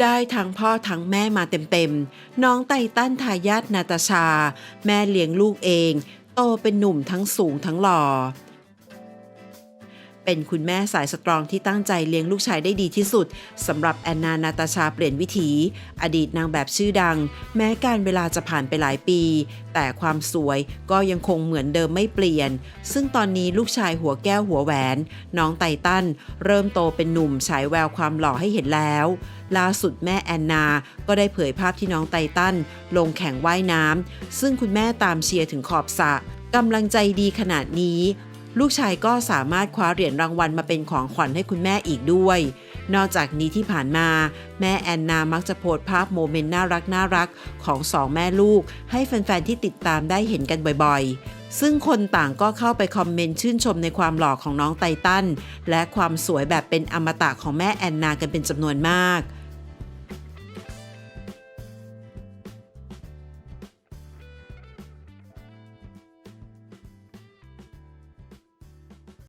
ได้ทั้งพ่อทั้งแม่มาเต็มๆ น้องไตตันทายาทนาตาชา แม่เลี้ยงลูกเอง โตเป็นหนุ่มทั้งสูงทั้งหล่อ เป็นคุณแม่สายสตรองที่ตั้งใจเลี้ยงลูกชายได้ดีที่สุดสำหรับแอนนานาตาชาเปลี่ยนวิถี อดีตนางแบบชื่อดัง แม้การเวลาจะผ่านไปหลายปี แต่ความสวยก็ยังคงเหมือนเดิมไม่เปลี่ยน ซึ่งตอนนี้ลูกชายหัวแก้วหัวแหวน น้องไตตันเริ่มโตเป็นหนุ่มฉายแววความหล่อให้เห็นแล้วล่าสุดแม่แอนนา ก็ได้เผยภาพที่น้องไตตันลงแข่งว่ายน้ำซึ่งคุณแม่ตามเชียร์ถึงขอบสระกำลังใจดีขนาดนี้ ลูกชายก็สามารถคว้าเหรียญรางวัลมาเป็นของขวัญให้คุณแม่อีกด้วย นอกจากนี้ที่ผ่านมา แม่แอนนามักจะโพสภาพโมเมนต์น่ารักน่ารักของสองแม่ลูก ให้แฟนๆที่ติดตามได้เห็นกันบ่อยๆ ซึ่งคนต่างก็เข้าไปคอมเมนต์ชื่นชมในความหล่อของน้องไตตันและความสวยแบบเป็นอมตะของแม่แอนนากันเป็นจำนวนมาก